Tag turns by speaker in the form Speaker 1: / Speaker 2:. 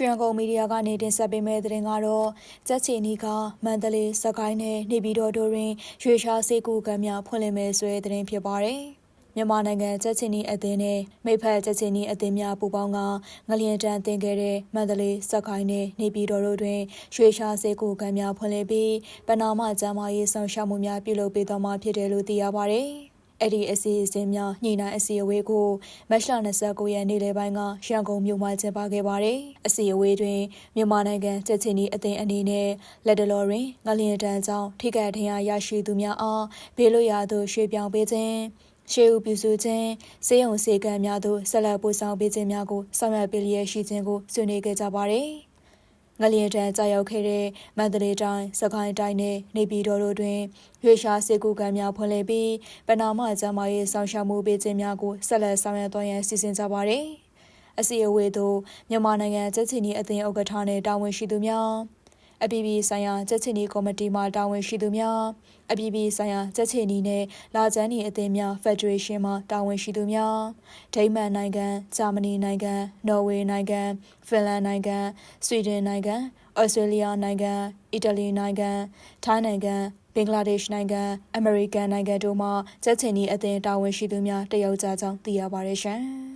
Speaker 1: ရွှေရန်ကုန်မီဒီယာကနေတင်ဆက်ပေးမယ့်သတင်းကတော့ကြက်ချီနီကမန္တလေးစကိုင်းနဲ့နေပြည်တော်တို့တွင်ရွှေရှားစေကူကံများဖွင့်လှစ်မယ်ဆိုတဲ့သတင်းဖြစ်ပါတယ်။မြန်မာနိုင်ငံကြက်ချီနီအသင်းနဲ့မိဖက်ကြက်ချီနီအသင်းများပူးပေါင်းကငလျင်တန်းတင်ခဲ့တဲ့မန္တလေးစကိုင်းနဲ့နေပြည်တော်တို့တွင်ရွှေရှားစေကူကံများဖွင့်လှစ်ပြီးပနာမကျမ်းမာရေးဆောင်ရှောက်မှုများပြုလုပ်ပေးသွားမှာဖြစ်တယ်လို့သိရပါတယ်။ အဲ့ဒီအစီအစဉ်များညှိနှိုင်းအစီအဝေးကိုမတ်လ29ရက်နေ့လယ်ပိုင်းကရန်ကုန်မြို့မှာကျင်းပခဲ့ပါတယ်။အစီအဝေးတွင်မြန်မာနိုင်ငံချက်ချင်းဤအသင်းအနေနဲ့လက်တလောတွင်ငလျင်တန်းကြောင့်ထိခိုက်ဒဏ်ရာရရှိသူများအားဘေးလွတ်ရာသို့ရွှေ့ပြောင်းပေးခြင်းရှေးဦးပြုစုခြင်းစေယုံစေကံများသို့ဆက်လက်ပို့ဆောင်ပေးခြင်းများကိုဆောင်ရွက်ပေးလျက်ရှိခြင်းကိုဆွေးနွေးခဲ့ကြပါတယ်။ ငလျင်တန်းကြာရောက်ခဲ့တဲ့မန္တလေးတိုင်းစကိုင်းတိုင်းနဲ့နေပြည်တော်တို့တွင်ရွေရှာစေကူကံများဖွင့်လှစ်ပြီးပနာမကျမ်းမာရေးဆောင်ရှောက်မှုပေးခြင်းများကိုဆက်လက်ဆောင်ရွက်သွားရန်စီစဉ်ကြပါရယ်အစီအဝေးသို့မြန်မာနိုင်ငံချက်ချီနီအသင်းဥက္ကဋ္ဌနှင့်တာဝန်ရှိသူများ အပြည်ပြည်ဆိုင်ရာကြက်ချီနီကော်မတီမှတာဝန်ရှိသူများအပြည်ပြည်ဆိုင်ရာကြက်ချီနီနဲ့လာချန်းနီအသင်းများဖက်ဒရေးရှင်းမှတာဝန်ရှိသူများဒိမန်နိုင်ငံဂျာမနီနိုင်ငံနော်ဝေနိုင်ငံဖင်လန်နိုင်ငံဆွီဒင်နိုင်ငံဩစတြေးလျနိုင်ငံအီတလီနိုင်ငံထိုင်းနိုင်ငံဘင်္ဂလားဒေ့ရှ်နိုင်ငံအမေရိကန်နိုင်ငံတို့မှကြက်ချီနီအသင်းတာဝန်ရှိသူများတရုတ်ကြကြောင်းသိရပါတယ်ရှင်